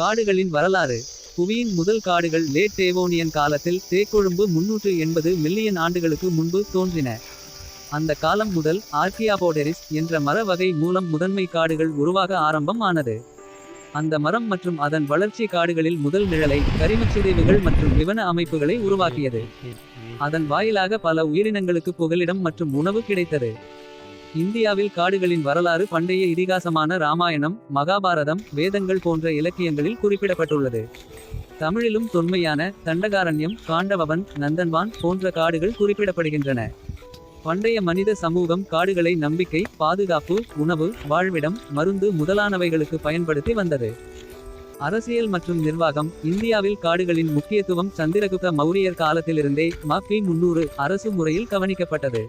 காடுகளின் வரலாறு. புவியின் முதல் காடுகள் லேட் டேவோனியன் காலத்தில் தேக்கொழும்பு முன்னூற்று எண்பது மில்லியன் ஆண்டுகளுக்கு முன்பு தோன்றின. அந்த காலம் முதல் ஆர்கியாபோடெரிஸ் என்ற மர வகை மூலம் முதன்மை காடுகள் உருவாக ஆரம்பம் ஆனது. அந்த மரம் மற்றும் அதன் வளர்ச்சி காடுகளில் முதல் நிழலை கரிமச்சிதைவுகள் மற்றும் விவன அமைப்புகளை உருவாக்கியது. அதன் வாயிலாக பல உயிரினங்களுக்கு புகலிடம் மற்றும் உணவு கிடைத்தது. இந்தியாவில் காடுகளின் வரலாறு பண்டைய இதிகாசமான ராமாயணம் மகாபாரதம் வேதங்கள் போன்ற இலக்கியங்களில் குறிப்பிடப்பட்டுள்ளது. தமிழிலும் தொன்மையான தண்டகாரண்யம் காண்டவவன் நந்தன்வான் போன்ற காடுகள் குறிப்பிடப்படுகின்றன. பண்டைய மனித சமூகம் காடுகளை நம்பிக்கை பாதுகாப்பு உணவு வாழ்விடம் மருந்து முதலானவைகளுக்கு பயன்படுத்தி வந்தது. அரசியல் மற்றும் நிர்வாகம் இந்தியாவில் காடுகளின் முக்கியத்துவம் சந்திரகுப்த மௌரியர் காலத்திலிருந்தே மபி முன்னூறு அரசு முறையில் கவனிக்கப்பட்டது.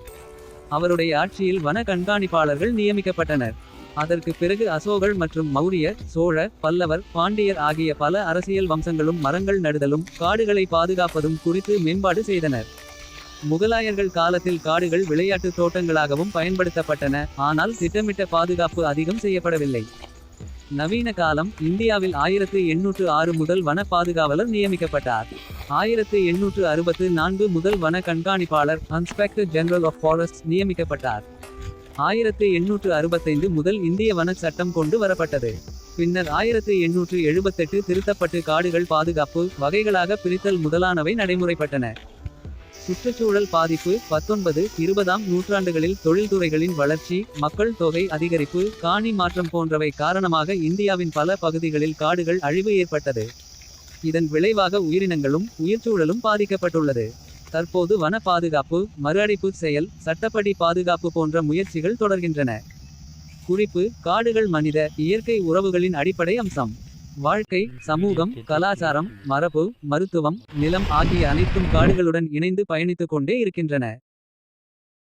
அவருடைய ஆட்சியில் வன கண்காணிப்பாளர்கள் நியமிக்கப்பட்டனர். அதற்கு பிறகு அசோகர் மற்றும் மௌரிய சோழ பல்லவர் பாண்டியர் ஆகிய பல அரசியல் வம்சங்களும் மரங்கள் நடுதலும் காடுகளை பாதுகாப்பதும் குறித்து மேம்பாடு செய்தனர். முகலாயர்கள் காலத்தில் காடுகள் விளையாட்டு தோட்டங்களாகவும் பயன்படுத்தப்பட்டன. ஆனால் திட்டமிட்ட பாதுகாப்பு அதிகம் செய்யப்படவில்லை. நவீன காலம் இந்தியாவில் ஆயிரத்து எண்ணூற்று ஆறு முதல் வன பாதுகாவலர் நியமிக்கப்பட்டார். ஆயிரத்து எண்ணூற்று அறுபத்து நான்கு முதல் வன கண்காணிப்பாளர் இன்ஸ்பெக்டர் ஜெனரல் ஆஃப் ஃபாரஸ்ட் நியமிக்கப்பட்டார். ஆயிரத்து எண்ணூற்று அறுபத்தைந்து முதல் இந்திய வன சட்டம் கொண்டு வரப்பட்டது. பின்னர் ஆயிரத்து எண்ணூற்று எழுபத்தெட்டு திருத்தப்பட்டு காடுகள் பாதுகாப்பு வகைகளாக பிரித்தல் முதலானவை நடைமுறைப்பட்டன. சுற்றுச்சூழல் பாதிப்பு பத்தொன்பது இருபதாம் நூற்றாண்டுகளில் தொழில்துறைகளின் வளர்ச்சி மக்கள் தொகை அதிகரிப்பு காணி மாற்றம் போன்றவை காரணமாக இந்தியாவின் பல பகுதிகளில் காடுகள் அழிவு ஏற்பட்டது. இதன் விளைவாக உயிரினங்களும் உயிர்ச்சூழலும் பாதிக்கப்பட்டுள்ளது. தற்போது வன பாதுகாப்பு மறுஅடைப்பு செயல் சட்டப்படி பாதுகாப்பு போன்ற முயற்சிகள் தொடர்கின்றன. குறிப்பு காடுகள் மனித இயற்கை உறவுகளின் அடிப்படை அம்சம். வாழ்க்கை சமூகம் கலாச்சாரம் மரபு மருத்துவம் நிலம் ஆகிய அனைத்தும் காடுகளுடன் இணைந்து பயணித்துக் கொண்டே இருக்கின்றன.